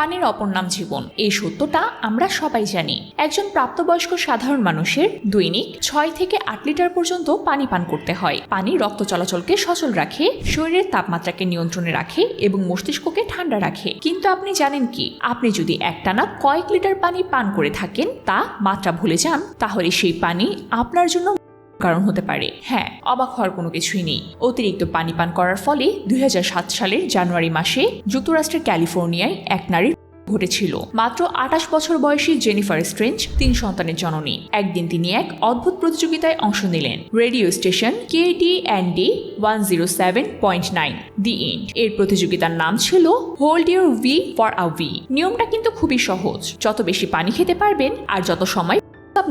পানির অপর নাম জীবন। এই সত্যটা আমরা সবাই জানি। একজন প্রাপ্তবয়স্ক সাধারণ মানুষের দৈনিক ছয় থেকে আট লিটার পর্যন্ত পানি পান করতে হয়। পানি রক্ত চলাচলকে সচল রাখে, শরীরের তাপমাত্রাকে নিয়ন্ত্রণে রাখে এবং মস্তিষ্ককে ঠান্ডা রাখে। কিন্তু আপনি জানেন কি? আপনি যদি একটানা কয়েক লিটার পানি পান করে থাকেন, তা মাত্রা ভুলে যান, তাহলে সেই পানি আপনার জন্য কারণ হতে পারে। হ্যাঁ অবাক হওয়ার কোনো কিছুই নেই। অতিরিক্ত পানি পান করার ফলে দুই হাজার সাত সালের জানুয়ারি মাসে যুক্তরাষ্ট্রের ক্যালিফোর্নিয়ায় এক নারীর ঘটেছিল। মাত্র আঠাশ বছর বয়সী জেনিফার স্ট্রেঞ্জ, তিন সন্তানের জননী। একদিন তিনি এক অদ্ভুত প্রতিযোগিতায় অংশ নিলেন। Radio station K D N D one zero seven point nine the end এর প্রতিযোগিতার নাম ছিল hold your wee for a Wii নিয়মটা কিন্তু খুবই সহজ। যত বেশি পানি খেতে পারবেন আর যত সময়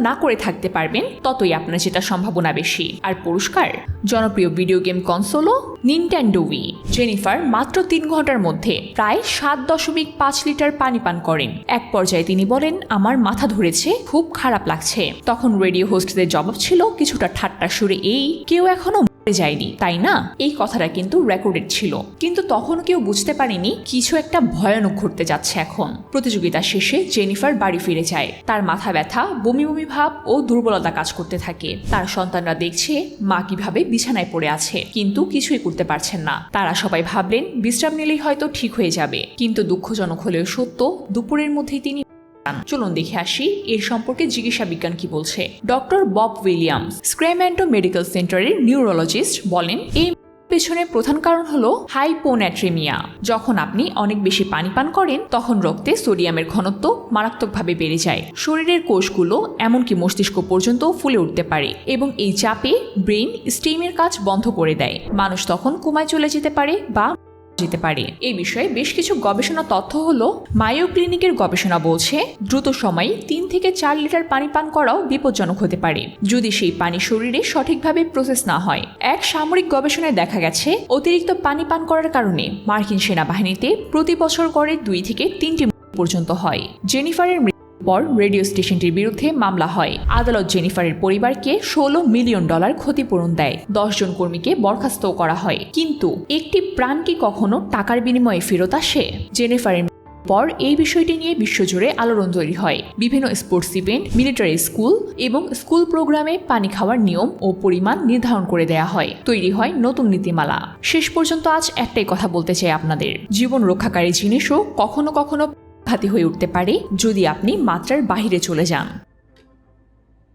না করে থাকতে পারবেন, ততই আপনার জেতার সম্ভাবনা বেশি। আর পুরস্কার, জনপ্রিয় ভিডিও গেম কনসোলও নিনট্যান্ডো উই জেনিফার মাত্র তিন ঘণ্টার মধ্যে প্রায় সাত দশমিক পাঁচ লিটার পানি পান করেন। এক পর্যায়ে তিনি বলেন, আমার মাথা ধরেছে, খুব খারাপ লাগছে। তখন রেডিও হোস্টদের জবাব ছিল, কিছুটা ঠাট্টা সুরে এই, কেউ এখনও মরে যায়নি, তাই না? এই কথাটা কিন্তু রেকর্ডেড ছিল। কিন্তু তখন কেউ বুঝতে পারেনি কিছু একটা ভয়ানক ঘটতে যাচ্ছে এখন। প্রতিযোগিতা শেষে জেনিফার বাড়ি ফিরে যায়। তার মাথা ব্যথা, বমি বমি ভাব ও দুর্বলতা কাজ করতে থাকে। তার সন্তানরা দেখছে মা কীভাবে বিছানায় পড়ে আছে, কিন্তু কিছুই করতে পারছেন না। তারা সবাই ভাবলেন, বিশ্রাম নিলেই হয়তো ঠিক হয়ে যাবে। কিন্তু দুঃখজনক হলেও সত্য, দুপুরের মধ্যেই তিনি চলুন দেখে আসি, এর সম্পর্কে চিকিৎসা বিজ্ঞান কি বলছে। Doctor Bob Williams Sacramento medical সেন্টারের নিউরোলজিস্ট বলেন, এই পেছনে প্রধান কারণ হলো হাইপোন্যাট্রেমিয়া। যখন আপনি অনেক বেশি পানি পান করেন, তখন রক্তে সোডিয়ামের ঘনত্ব মারাত্মকভাবে বেড়ে যায়। শরীরের কোষগুলো এমনকি মস্তিষ্ক পর্যন্ত ফুলে উঠতে পারে এবং এই চাপে ব্রেন স্টিমের কাজ বন্ধ করে দেয়। মানুষ তখন কোমায় চলে যেতে পারে বা যেতে পারে। এই বিষয়ে বেশ কিছু গবেষণা তথ্য হলো, মায়ো ক্লিনিকের গবেষণা বলছে, দ্রুত সময়ে তিন থেকে চার লিটার পানি পান করাও বিপজ্জনক হতে পারে। যদি সেই পানি শরীরে সঠিকভাবে প্রসেস না হয়, এক সামরিক গবেষণায় দেখা গেছে, অতিরিক্ত পানি পান করার কারণে মার্কিন সেনাবাহিনীতে প্রতি বছর করে দুই থেকে তিনটি পর্যন্ত হয়। জেনিফারের পর রেডিও স্টেশনটির বিরুদ্ধে মামলা হয়। আদালত জেনিফারের পরিবারকে ষোলো মিলিয়ন ডলার ক্ষতিপূরণ দেয়। দশজন কর্মীকে বরখাস্ত করা হয়। কিন্তু একটি প্রাণ কি কখনো টাকার বিনিময়ে ফেরত আসে? জেনিফারের পর এই বিষয়টি নিয়ে বিশ্বজুড়ে আলোড়ন তৈরি হয়। বিভিন্ন স্পোর্টস ইভেন্ট, মিলিটারি স্কুল এবং স্কুল প্রোগ্রামে পানি খাওয়ার নিয়ম ও পরিমাণ নির্ধারণ করে দেয়া হয়। তৈরি হয় নতুন নীতিমালা। শেষ পর্যন্ত আজ একটাই কথা বলতে চাই আপনাদের। জীবন রক্ষাকারী জিনিসও কখনো কখনো ঘাতি হয়ে উঠতে পারে যদি আপনি মাত্রার বাহিরে চলে যান।